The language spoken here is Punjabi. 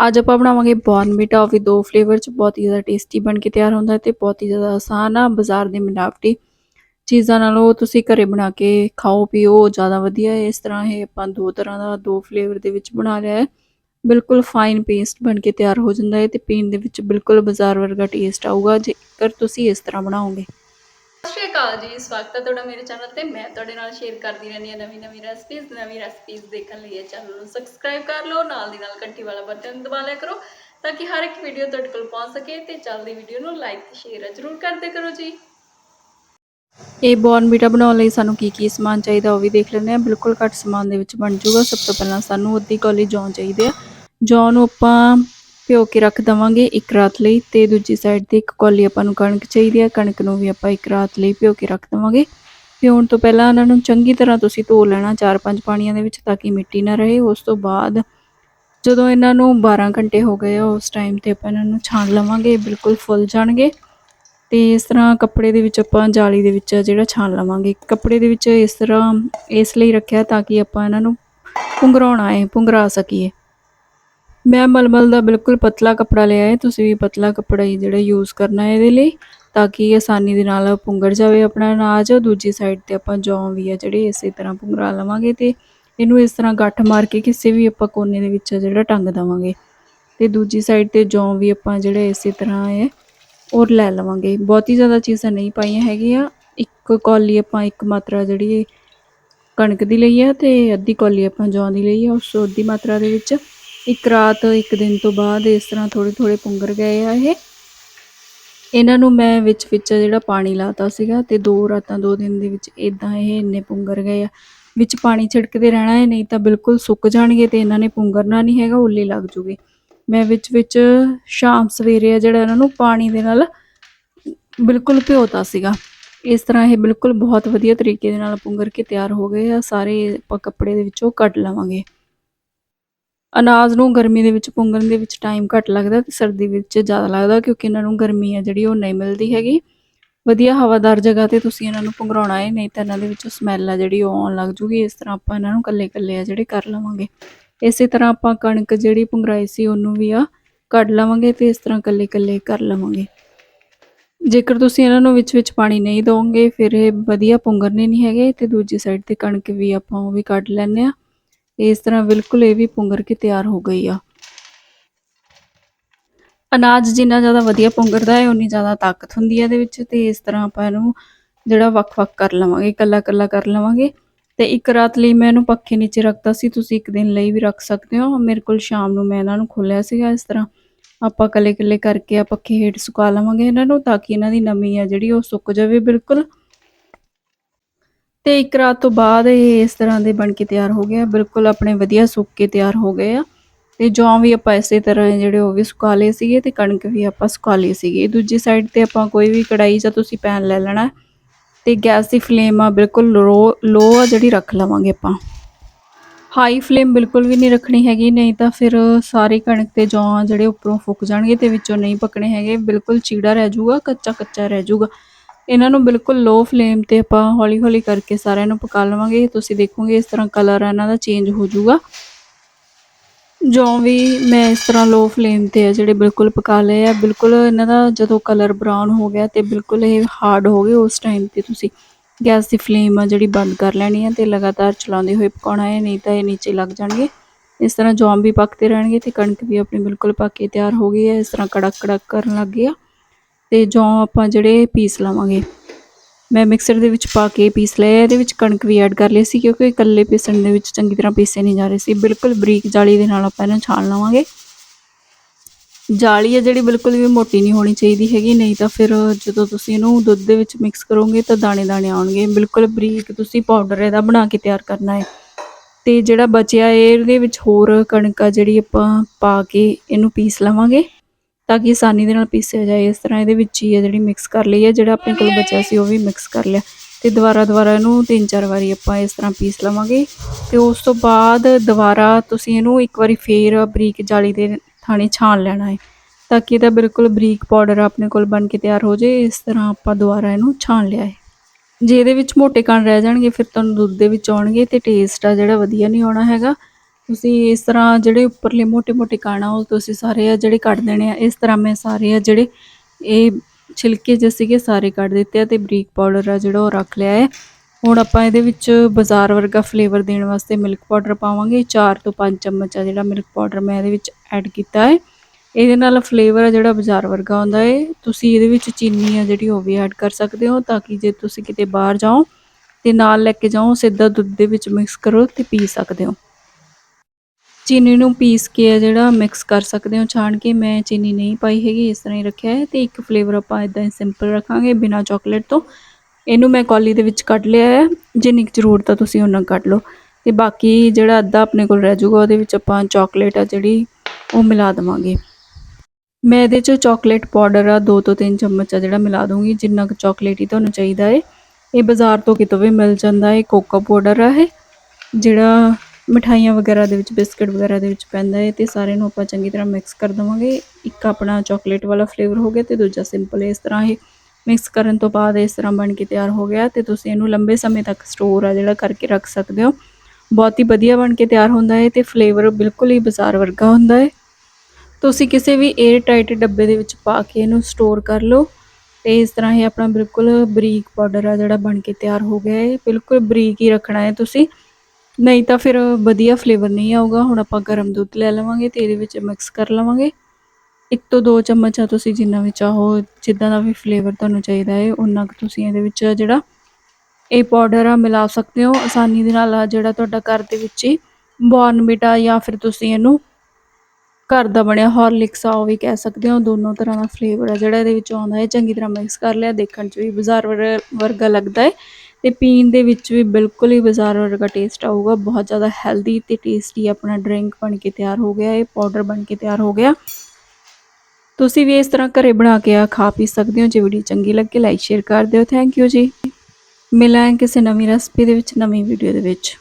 ਅੱਜ ਆਪਾਂ ਬਣਾਵਾਂਗੇ ਬੋਰਨਵੀਟਾ ਵੀ ਦੋ ਫਲੇਵਰ ਚ ਬਹੁਤ ਹੀ ਜ਼ਿਆਦਾ ਟੇਸਟੀ ਬਣ ਕੇ ਤਿਆਰ ਹੁੰਦਾ ਹੈ ਤੇ ਬਹੁਤ ਹੀ ਜ਼ਿਆਦਾ ਆਸਾਨ ਆ, ਬਾਜ਼ਾਰ ਦੇ ਮਿਲਾਵਟੀ। ਚੀਜ਼ਾਂ ਨਾਲੋਂ ਤੁਸੀਂ ਘਰੇ ਬਣਾ ਕੇ ਖਾਓ, ਪੀਓ, ਜ਼ਿਆਦਾ ਵਧੀਆ ਹੈ। ਇਸ ਤਰ੍ਹਾਂ ਇਹ ਆਪਾਂ ਦੋ ਤਰ੍ਹਾਂ ਦਾ, ਦੋ ਫਲੇਵਰ ਦੇ ਵਿੱਚ ਬਣਾ ਲਿਆ ਹੈ। ਬਿਲਕੁਲ ਫਾਈਨ ਪੇਸਟ ਬਣ ਕੇ ਤਿਆਰ ਹੋ ਜਾਂਦਾ ਹੈ ਤੇ ਪੀਣ ਦੇ ਵਿੱਚ ਬਿਲਕੁਲ ਬਾਜ਼ਾਰ ਵਰਗਾ ਟੇਸਟ ਆਊਗਾ, ਜੇਕਰ ਤੁਸੀਂ ਇਸ ਤਰ੍ਹਾਂ ਬਣਾਓਗੇ। ਸਤਿ ਸ਼੍ਰੀ ਅਕਾਲ ਜੀ, ਸਵਾਗਤ ਹੈ ਤੁਹਾਡਾ ਮੇਰੇ ਚੈਨਲ ਤੇ। ਮੈਂ ਤੁਹਾਡੇ ਨਾਲ ਸ਼ੇਅਰ ਕਰਦੀ ਰਹਿੰਦੀ ਹਾਂ ਨਵੀਂ ਨਵੀਂ ਰੈਸਪੀਜ਼ ਨਵੀਂ ਰੈਸਪੀਜ਼ ਦੇਖਣ ਲਈ। ਇਹ ਚੈਨਲ ਨੂੰ ਸਬਸਕ੍ਰਾਈਬ ਕਰ ਲਓ, ਨਾਲ ਦੀ ਨਾਲ ਘੰਟੀ ਵਾਲਾ ਬਟਨ ਦਬਾ ਲਿਆ ਕਰੋ, ਤਾਂ ਕਿ ਹਰ ਇੱਕ ਵੀਡੀਓ ਤੁਹਾਡੇ ਕੋਲ ਪਹੁੰਚ ਸਕੇ ਤੇ ਚੱਲਦੀ ਵੀਡੀਓ ਨੂੰ ਲਾਈਕ ਤੇ ਸ਼ੇਅਰ ਜ਼ਰੂਰ ਕਰਦੇ ਕਰੋ ਜੀ। ਇਹ ਬੋਰਨਵੀਟਾ ਬਣਾਉਣ ਲਈ ਸਾਨੂੰ ਕੀ ਕੀ ਸਮਾਨ ਚਾਹੀਦਾ ਉਹ ਵੀ ਦੇਖ ਲੈਂਦੇ ਹਾਂ। ਬਿਲਕੁਲ ਘੱਟ ਸਮਾਨ ਦੇ ਵਿੱਚ ਬਣ ਜਾਊਗਾ। ਸਭ ਤੋਂ ਪਹਿਲਾਂ ਸਾਨੂੰ ਅੱਧੀ ਕੌਲੀ ਜੌਂ ਚਾਹੀਦੇ ਆ। ਜੌਂ ਨੂੰ ਆਪਾਂ ਭਿਓ ਕੇ ਰੱਖ ਦਵਾਂਗੇ ਇੱਕ ਰਾਤ ਲਈ ਤੇ ਦੂਜੀ ਸਾਈਡ ਤੇ ਇੱਕ ਕੌਲੀ ਆਪਾਂ ਨੂੰ ਕਣਕ ਚਾਹੀਦੀ ਹੈ ਕਣਕ ਨੂੰ ਵੀ ਆਪਾਂ ਇੱਕ ਰਾਤ ਲਈ ਭਿਓ ਕੇ ਰੱਖ ਦਵਾਂਗੇ। ਭਿਉਣ ਤੋਂ ਪਹਿਲਾਂ ਇਹਨਾਂ ਨੂੰ ਚੰਗੀ ਤਰ੍ਹਾਂ ਤੁਸੀਂ ਧੋ ਲੈਣਾ 4-5 ਪਾਣੀਆਂ ਦੇ ਵਿੱਚ ਤਾਂ ਕਿ ਮਿੱਟੀ ਨਾ ਰਹੇ। ਉਸ ਤੋਂ ਬਾਅਦ ਜਦੋਂ ਇਹਨਾਂ ਨੂੰ 12 ਘੰਟੇ ਹੋ ਗਏ ਆ, ਉਸ ਟਾਈਮ ਤੇ ਆਪਾਂ ਇਹਨਾਂ ਨੂੰ ਛਾਣ ਲਵਾਂਗੇ, ਬਿਲਕੁਲ ਫੁੱਲ ਜਾਣਗੇ। ਤੇ ਇਸ ਤਰ੍ਹਾਂ ਕੱਪੜੇ ਦੇ ਵਿੱਚ ਆਪਾਂ ਜਾਲੀ ਦੇ ਵਿੱਚ ਜਿਹੜਾ ਛਾਣ ਲਵਾਂਗੇ। ਕੱਪੜੇ ਦੇ ਵਿੱਚ ਇਸ ਤਰ੍ਹਾਂ ਇਸ ਲਈ ਰੱਖਿਆ ਤਾਂ ਕਿ ਆਪਾਂ ਇਹਨਾਂ ਨੂੰ ਪੁੰਗਰਾਉਣਾ ਹੈ ਪੁੰਗਰਾ ਸਕੀਏ। ਮੈਂ ਮਲਮਲ ਦਾ ਬਿਲਕੁਲ ਪਤਲਾ ਕੱਪੜਾ ਲਿਆ ਹੈ। ਤੁਸੀਂ ਵੀ ਪਤਲਾ ਕੱਪੜਾ ਹੀ ਜਿਹੜਾ ਯੂਜ਼ ਕਰਨਾ ਹੈ ਇਹਦੇ ਲਈ, ਤਾਂ ਕਿ ਆਸਾਨੀ ਦੇ ਨਾਲ ਪੁੰਗਰ ਜਾਵੇ ਆਪਣਾ ਅਨਾਜ। ਦੂਜੀ ਸਾਈਡ ਤੇ ਆਪਾਂ ਜੌਂ ਵੀ ਆ ਜਿਹੜੇ ਇਸੇ ਤਰ੍ਹਾਂ ਪੁੰਗਰਾ ਲਵਾਂਗੇ ਤੇ ਇਹਨੂੰ ਇਸ ਤਰ੍ਹਾਂ ਗੱਠ ਮਾਰ ਕੇ ਕਿਸੇ ਵੀ ਆਪਾਂ ਕੋਨੇ ਦੇ ਵਿੱਚ ਜਿਹੜਾ ਟੰਗ ਦਵਾਂਗੇ। ਤੇ ਦੂਜੀ ਸਾਈਡ ਤੇ ਜੌਂ ਵੀ ਆਪਾਂ ਜਿਹੜਾ ਇਸੇ ਤਰ੍ਹਾਂ ਹੈ, ਔਰ ਲੈ ਲਵਾਂਗੇ। ਬਹੁਤੀ ਜ਼ਿਆਦਾ ਚੀਜ਼ਾਂ ਨਹੀਂ ਪਾਈਆਂ ਹੈਗੀਆਂ। ਇੱਕ ਕੌਲੀ ਆਪਾਂ ਇੱਕ ਮਾਤਰਾ ਜਿਹੜੀ ਕਣਕ ਦੀ ਲਈ ਆ ਤੇ ਅੱਧੀ ਕੌਲੀ ਆਪਾਂ ਜੌਂ ਦੀ ਲਈ ਆ, ਉਸ ਅੱਧੀ ਮਾਤਰਾ ਦੇ ਵਿੱਚ। ਇੱਕ ਰਾਤ, ਇੱਕ ਦਿਨ ਤੋਂ ਬਾਅਦ ਇਸ ਤਰ੍ਹਾਂ ਥੋੜੇ ਥੋੜੇ ਪੁੰਗਰ ਗਏ ਆ ਇਹ। ਇਹਨਾਂ ਨੂੰ ਮੈਂ ਵਿੱਚ ਵਿੱਚ ਜਿਹੜਾ ਪਾਣੀ ਲਾਤਾ ਸੀਗਾ ਤੇ ਦੋ ਰਾਤਾਂ, ਦੋ ਦਿਨ ਦੇ ਵਿੱਚ ਇਦਾਂ ਇਹ ਇੰਨੇ ਪੁੰਗਰ ਗਏ ਆ। ਵਿੱਚ ਪਾਣੀ ਛਿੜਕਦੇ ਰਹਿਣਾ ਹੈ, ਨਹੀਂ ਤਾਂ ਬਿਲਕੁਲ ਸੁੱਕ ਜਾਣਗੇ ਤੇ ਇਹਨਾਂ ਨੇ ਪੁੰਗਰਨਾ ਨਹੀਂ ਹੈਗਾ, ਉੱਲੇ ਲੱਗ ਜੂਗੇ। ਮੈਂ ਵਿੱਚ ਵਿੱਚ ਸ਼ਾਮ ਸਵੇਰੇ ਆ ਜਿਹੜਾ ਇਹਨਾਂ ਨੂੰ ਪਾਣੀ ਦੇ ਨਾਲ ਬਿਲਕੁਲ ਭਿਓਤਾ ਸੀਗਾ। ਇਸ ਤਰ੍ਹਾਂ ਇਹ ਬਿਲਕੁਲ ਬਹੁਤ ਵਧੀਆ ਤਰੀਕੇ ਦੇ ਨਾਲ ਪੁੰਗਰ ਕੇ ਤਿਆਰ ਹੋ ਗਏ ਆ, ਸਾਰੇ ਆਪਾਂ ਕੱਪੜੇ ਦੇ ਵਿੱਚੋਂ ਕੱਢ ਲਵਾਂਗੇ। ਅਨਾਜ ਨੂੰ ਗਰਮੀ ਦੇ ਵਿੱਚ ਪੁੰਗਰਨ ਦੇ ਵਿੱਚ ਟਾਈਮ ਘੱਟ ਲੱਗਦਾ ਤੇ ਸਰਦੀ ਵਿੱਚ ਜ਼ਿਆਦਾ ਲੱਗਦਾ ਕਿਉਂਕਿ ਇਹਨਾਂ ਨੂੰ ਗਰਮੀ ਆ ਜਿਹੜੀ ਉਹ ਨਹੀਂ ਮਿਲਦੀ ਹੈਗੀ। ਵਧੀਆ ਹਵਾਦਾਰ ਜਗ੍ਹਾ ਤੇ ਤੁਸੀਂ ਇਹਨਾਂ ਨੂੰ ਪੁੰਗਰਾਉਣਾ ਹੈ, ਨਹੀਂ ਤਾਂ ਇਹਨਾਂ ਦੇ ਵਿੱਚੋਂ ਸਮੈਲ ਆ ਜਿਹੜੀ ਉਹ ਆਉਣ ਲੱਗ ਜੂਗੀ। ਇਸ ਤਰ੍ਹਾਂ ਆਪਾਂ ਇਹਨਾਂ ਨੂੰ ਕੱਲੇ ਕੱਲੇ ਆ ਜਿਹੜੇ ਕਰ ਲਵਾਂਗੇ। ਇਸੇ ਤਰ੍ਹਾਂ ਆਪਾਂ ਕਣਕ ਜਿਹੜੀ ਪੁੰਗਰਾਈ ਸੀ ਉਹਨੂੰ ਵੀ ਆ ਕੱਢ ਲਵਾਂਗੇ ਤੇ ਇਸ ਤਰ੍ਹਾਂ ਕੱਲੇ ਕੱਲੇ ਕਰ ਲਵਾਂਗੇ। ਜੇਕਰ ਤੁਸੀਂ ਇਹਨਾਂ ਨੂੰ ਵਿੱਚ ਵਿੱਚ ਪਾਣੀ ਨਹੀਂ ਦੋਗੇ ਫਿਰ ਇਹ ਵਧੀਆ ਪੁੰਗਰਨੇ ਨਹੀਂ ਹੈਗੇ ਤੇ ਦੂਜੀ ਸਾਈਡ ਤੇ ਕਣਕ ਵੀ ਆਪਾਂ ਉਹ ਵੀ ਕੱਢ ਲੈਣੇ ਆ। ਇਸ ਤਰ੍ਹਾਂ ਬਿਲਕੁਲ ਇਹ ਵੀ ਪੁੰਗਰ ਕੇ ਤਿਆਰ ਹੋ ਗਈ ਆ। ਅਨਾਜ ਜਿੰਨਾ ਜ਼ਿਆਦਾ ਵਧੀਆ ਪੁੰਗਰਦਾ ਹੈ, ਉਨੀ ਜ਼ਿਆਦਾ ਤਾਕਤ ਹੁੰਦੀ ਹੈ ਇਹਦੇ ਵਿੱਚ ਤੇ ਇਸ ਤਰ੍ਹਾਂ ਆਪਾਂ ਇਹਨੂੰ ਜਿਹੜਾ ਵੱਖ-ਵੱਖ ਕਰ ਲਵਾਂਗੇ, ਇਕੱਲਾ-ਇਕੱਲਾ ਕਰ ਲਵਾਂਗੇ। ਤੇ ਇੱਕ ਰਾਤ ਲਈ ਮੈਂ ਇਹਨੂੰ ਪੱਖੇ ਨੀਚੇ ਰੱਖਤਾ ਸੀ, ਤੁਸੀਂ ਇੱਕ ਦਿਨ ਲਈ ਵੀ ਰੱਖ ਸਕਦੇ ਹੋ। ਮੇਰੇ ਕੋਲ ਸ਼ਾਮ ਨੂੰ ਮੈਂ ਇਹਨਾਂ ਨੂੰ ਖੋਲਿਆ ਸੀਗਾ ਇਸ ਤਰ੍ਹਾਂ। ਆਪਾਂ ਕੱਲੇ-ਕੱਲੇ ਕਰਕੇ ਆ ਪੱਖੇ ਹੇਠ ਸੁਕਾ ਲਵਾਂਗੇ ਇਹਨਾਂ ਨੂੰ ਤਾਂ ਕਿ ਇਹਨਾਂ ਦੀ ਨਮੀ ਆ ਜਿਹੜੀ ਉਹ ਸੁੱਕ ਜਾਵੇ ਬਿਲਕੁਲ। ਤੇ ਇੱਕ ਰਾਤ ਤੋਂ ਬਾਅਦ ਇਹ ਇਸ ਤਰ੍ਹਾਂ ਦੇ ਬਣ ਕੇ ਤਿਆਰ ਹੋ ਗਿਆ ਬਿਲਕੁਲ ਆਪਣੇ ਵਧੀਆ ਸੁੱਕ ਕੇ ਤਿਆਰ ਹੋ ਗਏ ਆ। ਤੇ ਜੌਂ ਵੀ ਆਪਾਂ ਇਸੇ ਤਰ੍ਹਾਂ ਜਿਹੜੇ ਉਹ ਵੀ ਸੁਕਾ ਲਏ ਸੀਗੇ ਤੇ ਕਣਕ ਵੀ ਆਪਾਂ ਸੁਕਾ ਲਈ ਸੀਗੀ। ਦੂਜੀ ਸਾਈਡ ਤੇ ਆਪਾਂ ਕੋਈ ਵੀ ਕੜਾਈ ਜਾਂ ਤੁਸੀਂ ਪੈਨ ਲੈ ਲੈਣਾ ਤੇ ਗੈਸ ਦੀ ਫਲੇਮ ਆ, ਬਿਲਕੁਲ ਲੋ ਆ ਜਿਹੜੀ ਰੱਖ ਲਵਾਂਗੇ ਆਪਾਂ। ਹਾਈ ਫਲੇਮ ਬਿਲਕੁਲ ਵੀ ਨਹੀਂ ਰੱਖਣੀ ਹੈਗੀ, ਨਹੀਂ ਤਾਂ ਫਿਰ ਸਾਰੇ ਕਣਕ ਤੇ ਜੌਂ ਜਿਹੜੇ ਉੱਪਰੋਂ ਫੁੱਕ ਜਾਣਗੇ ਤੇ ਵਿੱਚੋਂ ਨਹੀਂ ਪੱਕਣੇ ਹੈਗੇ। ਬਿਲਕੁਲ ਚੀੜਾ ਰਹਿ ਜਾਊਗਾ ਕੱਚਾ ਕੱਚਾ ਰਹਿ ਜਾਊਗਾ। ਇਹਨਾਂ ਨੂੰ ਬਿਲਕੁਲ ਲੋ ਫਲੇਮ ਤੇ ਆਪਾਂ ਹੌਲੀ ਹੌਲੀ ਕਰਕੇ ਸਾਰਿਆਂ ਨੂੰ ਪਕਾ ਲਵਾਂਗੇ। ਤੁਸੀਂ ਦੇਖੋਗੇ ਇਸ ਤਰ੍ਹਾਂ ਕਲਰ ਇਹਨਾਂ ਦਾ ਚੇਂਜ ਹੋ ਜਾਊਗਾ। ਜੋ ਵੀ ਮੈਂ ਇਸ ਤਰ੍ਹਾਂ ਲੋ ਫਲੇਮ ਤੇ ਆ, ਜਿਹੜੇ ਬਿਲਕੁਲ ਪਕਾ ਲਏ ਆ, ਬਿਲਕੁਲ ਇਹਨਾਂ ਦਾ ਜਦੋਂ ਕਲਰ ਬਰਾਊਨ ਹੋ ਗਿਆ ਤੇ ਬਿਲਕੁਲ ਇਹ ਹਾਰਡ ਹੋ ਗਏ ਉਸ ਟਾਈਮ ਤੇ ਤੁਸੀਂ ਗੈਸ ਦੀ ਫਲੇਮ ਆ ਜਿਹੜੀ ਬੰਦ ਕਰ ਲੈਣੀ ਹੈ ਤੇ ਲਗਾਤਾਰ ਚਲਾਉਂਦੇ ਹੋਏ ਪਕਾਉਣਾ ਹੈ, ਨਹੀਂ ਤਾਂ ਇਹ ਨੀਚੇ ਲੱਗ ਜਾਣਗੇ। ਇਸ ਤਰ੍ਹਾਂ ਜੌਂ ਵੀ ਪੱਕਦੇ ਰਹਿਣਗੇ ਤੇ ਕਣਕ ਵੀ ਆਪਣੀ ਬਿਲਕੁਲ ਪੱਕ ਕੇ ਤਿਆਰ ਹੋ ਗਈ ਹੈ, ਇਸ ਤਰ੍ਹਾਂ ਕੜਕ ਕੜਕ ਕਰਨ ਲੱਗ ਗਈ ਆ। ਤੇ ਜੌਂ ਆਪਾਂ ਜਿਹੜੇ ਪੀਸ ਲਵਾਂਗੇ। ਮੈਂ ਮਿਕਸਰ ਦੇ ਵਿੱਚ ਪਾ ਕੇ ਪੀਸ ਲਏ ਇਹਦੇ ਵਿੱਚ ਕਣਕ ਵੀ ਐਡ ਕਰ ਲਈ ਸੀ ਕਿਉਂਕਿ ਇਕੱਲੇ ਪੀਸਣ ਦੇ ਵਿੱਚ ਚੰਗੀ ਤਰ੍ਹਾਂ ਪੀਸੇ ਨਹੀਂ ਜਾ ਰਹੇ ਸੀ। ਬਿਲਕੁਲ ਬਰੀਕ ਜਾਲੀ ਦੇ ਨਾਲ ਆਪਾਂ ਇਹਨੂੰ ਛਾਣ ਲਵਾਂਗੇ। ਜਾਲੀ ਹੈ ਜਿਹੜੀ ਬਿਲਕੁਲ ਵੀ ਮੋਟੀ ਨਹੀਂ ਹੋਣੀ ਚਾਹੀਦੀ ਹੈਗੀ, ਨਹੀਂ ਤਾਂ ਫਿਰ ਜਦੋਂ ਤੁਸੀਂ ਇਹਨੂੰ ਦੁੱਧ ਦੇ ਵਿੱਚ ਮਿਕਸ ਕਰੋਗੇ ਤਾਂ ਦਾਣੇ ਦਾਣੇ ਆਉਣਗੇ। ਬਿਲਕੁਲ ਬਰੀਕ ਤੁਸੀਂ ਪਾਊਡਰ ਇਹਦਾ ਬਣਾ ਕੇ ਤਿਆਰ ਕਰਨਾ ਹੈ। ਤੇ ਜਿਹੜਾ ਬਚਿਆ ਇਹਦੇ ਵਿੱਚ ਹੋਰ ਕਣਕ ਆ ਜਿਹੜੀ ਆਪਾਂ ਪਾ ਕੇ ਇਹਨੂੰ ਪੀਸ ਲਵਾਂਗੇ। ਤਾਂ ਕਿ ਆਸਾਨੀ ਦੇ ਨਾਲ ਪੀਸਿਆ ਜਾਏ। ਇਸ ਤਰ੍ਹਾਂ ਇਹਦੇ ਵਿੱਚ ਹੀ ਆ ਜਿਹੜੀ ਮਿਕਸ ਕਰ ਲਈ ਹੈ, ਜਿਹੜਾ ਆਪਣੇ ਕੋਲ ਬਚਿਆ ਸੀ ਉਹ ਵੀ ਮਿਕਸ ਕਰ ਲਿਆ। ਤੇ ਦੁਬਾਰਾ ਦੁਬਾਰਾ ਇਹਨੂੰ ਤਿੰਨ ਚਾਰ ਵਾਰੀ ਆਪਾਂ ਇਸ ਤਰ੍ਹਾਂ ਪੀਸ ਲਵਾਂਗੇ। ਤੇ ਉਸ ਤੋਂ ਬਾਅਦ ਦੁਬਾਰਾ ਤੁਸੀਂ ਇਹਨੂੰ ਇੱਕ ਵਾਰੀ ਫੇਰ ਬਰੀਕ ਜਾਲੀ ਦੇ ਥਾਣੇ ਛਾਣ ਲੈਣਾ ਹੈ, ਤਾਂ ਕਿ ਇਹਦਾ ਬਿਲਕੁਲ ਬਰੀਕ ਪਾਊਡਰ ਆਪਣੇ ਕੋਲ ਬਣ ਕੇ ਤਿਆਰ ਹੋ ਜਾਏ। ਇਸ ਤਰ੍ਹਾਂ ਆਪਾਂ ਦੁਬਾਰਾ ਇਹਨੂੰ ਛਾਣ ਲਿਆ ਹੈ। ਜੇ ਇਹਦੇ ਵਿੱਚ ਮੋਟੇ ਕਣ ਰਹਿ ਜਾਣਗੇ, ਫਿਰ ਤੁਹਾਨੂੰ ਦੁੱਧ ਦੇ ਵਿੱਚ ਆਉਣਗੇ ਤੇ ਟੇਸਟ ਆ ਜਿਹੜਾ ਵਧੀਆ ਨਹੀਂ ਆਉਣਾ ਹੈਗਾ। ਤੁਸੀਂ ਇਸ ਤਰ੍ਹਾਂ ਜਿਹੜੇ ਉੱਪਰਲੇ ਮੋٹے-ਮੋٹے ਕਾਣਾ ਉਹ ਤੁਸੀਂ ਸਾਰੇ ਆ ਜਿਹੜੇ ਕੱਢ ਦੇਣੇ ਆ, ਇਸ ਤਰ੍ਹਾਂ ਮੈਂ ਸਾਰੇ ਆ ਜਿਹੜੇ ਇਹ ਛਿਲਕੇ ਜੇ ਸੀਗੇ ਸਾਰੇ ਕੱਢ ਦਿੱਤੇ ਆ ਤੇ ਬਰੀਕ ਪਾਊਡਰ ਆ ਜਿਹੜਾ ਉਹ ਰੱਖ ਲਿਆ ਹੈ। ਹੁਣ ਆਪਾਂ ਇਹਦੇ ਵਿੱਚ ਬਾਜ਼ਾਰ ਵਰਗਾ ਫਲੇਵਰ ਦੇਣ ਵਾਸਤੇ ਮਿਲਕ ਪਾਊਡਰ ਪਾਵਾਂਗੇ। 4 ਤੋਂ 5 ਚਮਚ ਆ ਜਿਹੜਾ ਮਿਲਕ ਪਾਊਡਰ ਮੈਂ ਇਹਦੇ ਵਿੱਚ ਐਡ ਕੀਤਾ ਹੈ। ਇਹਦੇ ਨਾਲ ਫਲੇਵਰ ਆ ਜਿਹੜਾ ਬਾਜ਼ਾਰ ਵਰਗਾ ਹੁੰਦਾ ਹੈ। ਤੁਸੀਂ ਇਹਦੇ ਵਿੱਚ ਚੀਨੀ ਆ ਜਿਹੜੀ ਉਹ ਵੀ ਐਡ ਕਰ ਸਕਦੇ ਹੋ ਤਾਂ ਕਿ ਜੇ ਤੁਸੀਂ ਕਿਤੇ ਬਾਹਰ ਜਾਓ ਤੇ ਨਾਲ ਲੈ ਕੇ ਜਾਓ, ਸਿੱਧਾ ਦੁੱਧ ਦੇ ਵਿੱਚ ਮਿਕਸ ਕਰੋ ਤੇ ਪੀ ਸਕਦੇ ਹੋ। ਚੀਨੀ ਨੂੰ ਪੀਸ ਕੇ ਆ ਜਿਹੜਾ ਮਿਕਸ ਕਰ ਸਕਦੇ ਹੋ, ਛਾਣ ਕੇ। ਮੈਂ ਚੀਨੀ ਨਹੀਂ ਪਾਈ ਹੈਗੀ, ਇਸ ਤਰ੍ਹਾਂ ਹੀ ਰੱਖਿਆ ਹੈ। ਤੇ ਇੱਕ ਫਲੇਵਰ ਆਪਾਂ ਇਦਾਂ ਹੀ ਸਿੰਪਲ ਰੱਖਾਂਗੇ ਬਿਨਾ ਚਾਕਲੇਟ ਤੋਂ। ਇਹਨੂੰ ਮੈਂ ਕੌਲੀ ਦੇ ਵਿੱਚ ਕੱਢ ਲਿਆ ਹੈ। ਜਿੰਨੀ ਕੁ ਜ਼ਰੂਰਤ ਆ ਤੁਸੀਂ ਉਹਨਾਂ ਕੱਢ ਲਓ। ਤੇ ਬਾਕੀ ਜਿਹੜਾ ਅੱਧਾ ਆਪਣੇ ਕੋਲ ਰਹਿ ਜਾਊਗਾ, ਉਹਦੇ ਵਿੱਚ ਆਪਾਂ ਚਾਕਲੇਟ ਆ ਜਿਹੜੀ, ਉਹ ਮਿਲਾ ਦਵਾਂਗੇ। ਮੈਂ ਇਹਦੇ 'ਚ ਚਾਕਲੇਟ ਪਾਊਡਰ ਆ 2 ਤੋਂ 3 ਚਮਚ ਆ ਜਿਹੜਾ ਮਿਲਾ ਦੂੰਗੀ ਜਿੰਨਾ ਕੁ ਚਾਕਲੇਟ ਹੀ ਤੁਹਾਨੂੰ ਚਾਹੀਦਾ ਹੈ। ਇਹ ਬਾਜ਼ਾਰ ਤੋਂ ਕਿਤੋਂ ਵੀ ਮਿਲ ਜਾਂਦਾ ਹੈ। ਕੋਕਾ ਪਾਊਡਰ ਆ ਇਹ। ਜਿਹੜਾ ਮਠਾਈਆਂ ਵਗੈਰਾ ਦੇ ਵਿੱਚ, ਬਿਸਕਟ ਵਗੈਰਾ ਦੇ ਵਿੱਚ ਪੈਂਦਾ ਹੈ ਤੇ ਸਾਰੇ ਨੂੰ ਆਪਾਂ ਚੰਗੀ ਤਰ੍ਹਾਂ ਮਿਕਸ ਕਰ ਦਵਾਂਗੇ। ਇੱਕ ਆਪਣਾ ਚਾਕਲੇਟ ਵਾਲਾ ਫਲੇਵਰ ਹੋ ਗਿਆ ਤੇ ਦੂਜਾ ਸਿੰਪਲ ਇਸ ਤਰ੍ਹਾਂ ਇਹ ਮਿਕਸ ਕਰਨ ਤੋਂ ਬਾਅਦ ਇਸ ਤਰ੍ਹਾਂ ਬਣ ਕੇ ਤਿਆਰ ਹੋ ਗਿਆ ਤੇ ਤੁਸੀਂ ਇਹਨੂੰ ਲੰਬੇ ਸਮੇਂ ਤੱਕ ਸਟੋਰ ਆ ਜਿਹੜਾ ਕਰਕੇ ਰੱਖ ਸਕਦੇ ਹੋ। ਬਹੁਤ ਹੀ ਵਧੀਆ ਬਣ ਕੇ ਤਿਆਰ ਹੁੰਦਾ ਹੈ ਤੇ ਫਲੇਵਰ ਬਿਲਕੁਲ ਹੀ ਬਾਜ਼ਾਰ ਵਰਗਾ ਹੁੰਦਾ ਹੈ। ਤੁਸੀਂ ਕਿਸੇ ਵੀ 에ਅਰ ਟਾਈਟ ਡੱਬੇ ਦੇ ਵਿੱਚ ਪਾ ਕੇ ਇਹਨੂੰ ਸਟੋਰ ਕਰ ਲਓ ਤੇ ਇਸ ਤਰ੍ਹਾਂ ਇਹ ਆਪਣਾ ਬਿਲਕੁਲ ਬਰੀਕ ਪਾਊਡਰ ਆ ਜਿਹੜਾ ਬਣ ਕੇ ਤਿਆਰ ਹੋ ਗਿਆ ਹੈ। ਬਿਲਕੁਲ ਬਰੀਕ ਹੀ ਰੱਖਣਾ ਹੈ ਤੁਸੀਂ। ਨਹੀਂ ਤਾਂ ਫਿਰ ਵਧੀਆ ਫਲੇਵਰ ਨਹੀਂ ਆਊਗਾ। ਹੁਣ ਆਪਾਂ ਗਰਮ ਦੁੱਧ ਲੈ ਲਵਾਂਗੇ ਤੇ ਇਹਦੇ ਵਿੱਚ ਮਿਕਸ ਕਰ ਲਵਾਂਗੇ। ਇੱਕ ਤੋਂ ਦੋ ਚਮਚ ਆ ਤੁਸੀਂ ਜਿੰਨਾ ਵੀ ਚਾਹੋ, ਜਿੱਦਾਂ ਦਾ ਵੀ ਫਲੇਵਰ ਤੁਹਾਨੂੰ ਚਾਹੀਦਾ ਹੈ ਉਹਨਾਂ ਕੁ ਤੁਸੀਂ ਇਹਦੇ ਵਿੱਚ ਜਿਹੜਾ ਇਹ ਪਾਊਡਰ ਆ ਮਿਲਾ ਸਕਦੇ ਹੋ। ਆਸਾਨੀ ਦੇ ਨਾਲ ਜਿਹੜਾ ਤੁਹਾਡਾ ਘਰ ਦੇ ਵਿੱਚ ਹੀ ਬੋਰਨਵੀਟਾ ਜਾਂ ਫਿਰ ਤੁਸੀਂ ਇਹਨੂੰ ਘਰ ਦਾ ਬਣਿਆ ਹਾਰਲਿਕਸ ਆ, ਉਹ ਵੀ ਕਹਿ ਸਕਦੇ ਹੋ। ਦੋਨੋਂ ਤਰ੍ਹਾਂ ਦਾ ਫਲੇਵਰ ਆ ਜਿਹੜਾ ਇਹਦੇ ਵਿੱਚ ਆਉਂਦਾ ਹੈ। ਚੰਗੀ ਤਰ੍ਹਾਂ ਮਿਕਸ ਕਰ ਲਿਆ। ਦੇਖਣ 'ਚ ਵੀ ਬਾਜ਼ਾਰ ਵਰ- ਵਰਗਾ ਲੱਗਦਾ ਹੈ। ਤੇ ਪੀਣ ਦੇ ਵਿੱਚ ਵੀ ਬਿਲਕੁਲ ਹੀ ਬਾਜ਼ਾਰ ਵਰਗਾ ਟੇਸਟ ਆਊਗਾ, ਬਹੁਤ ਜ਼ਿਆਦਾ ਹੈਲਦੀ ਤੇ ਟੇਸਟੀ ਆਪਣਾ ਡਰਿੰਕ ਬਣ ਕੇ ਤਿਆਰ ਹੋ ਗਿਆ, ਇਹ ਪਾਊਡਰ ਬਣ ਕੇ ਤਿਆਰ ਹੋ ਗਿਆ। ਤੁਸੀਂ ਵੀ ਇਸ ਤਰ੍ਹਾਂ ਘਰੇ ਬਣਾ ਕੇ ਆ ਖਾ ਪੀ ਸਕਦੇ ਹੋ, ਜੇ ਵੀਡੀਓ ਚੰਗੀ ਲੱਗੇ ਲਾਈਕ ਸ਼ੇਅਰ ਕਰ ਦਿਓ। ਥੈਂਕ ਯੂ ਜੀ। ਮਿਲਾਂ ਕਿਸੇ ਨਵੀਂ ਰੈਸਪੀ ਦੇ ਵਿੱਚ, ਨਵੀਂ ਵੀਡੀਓ ਦੇ ਵਿੱਚ।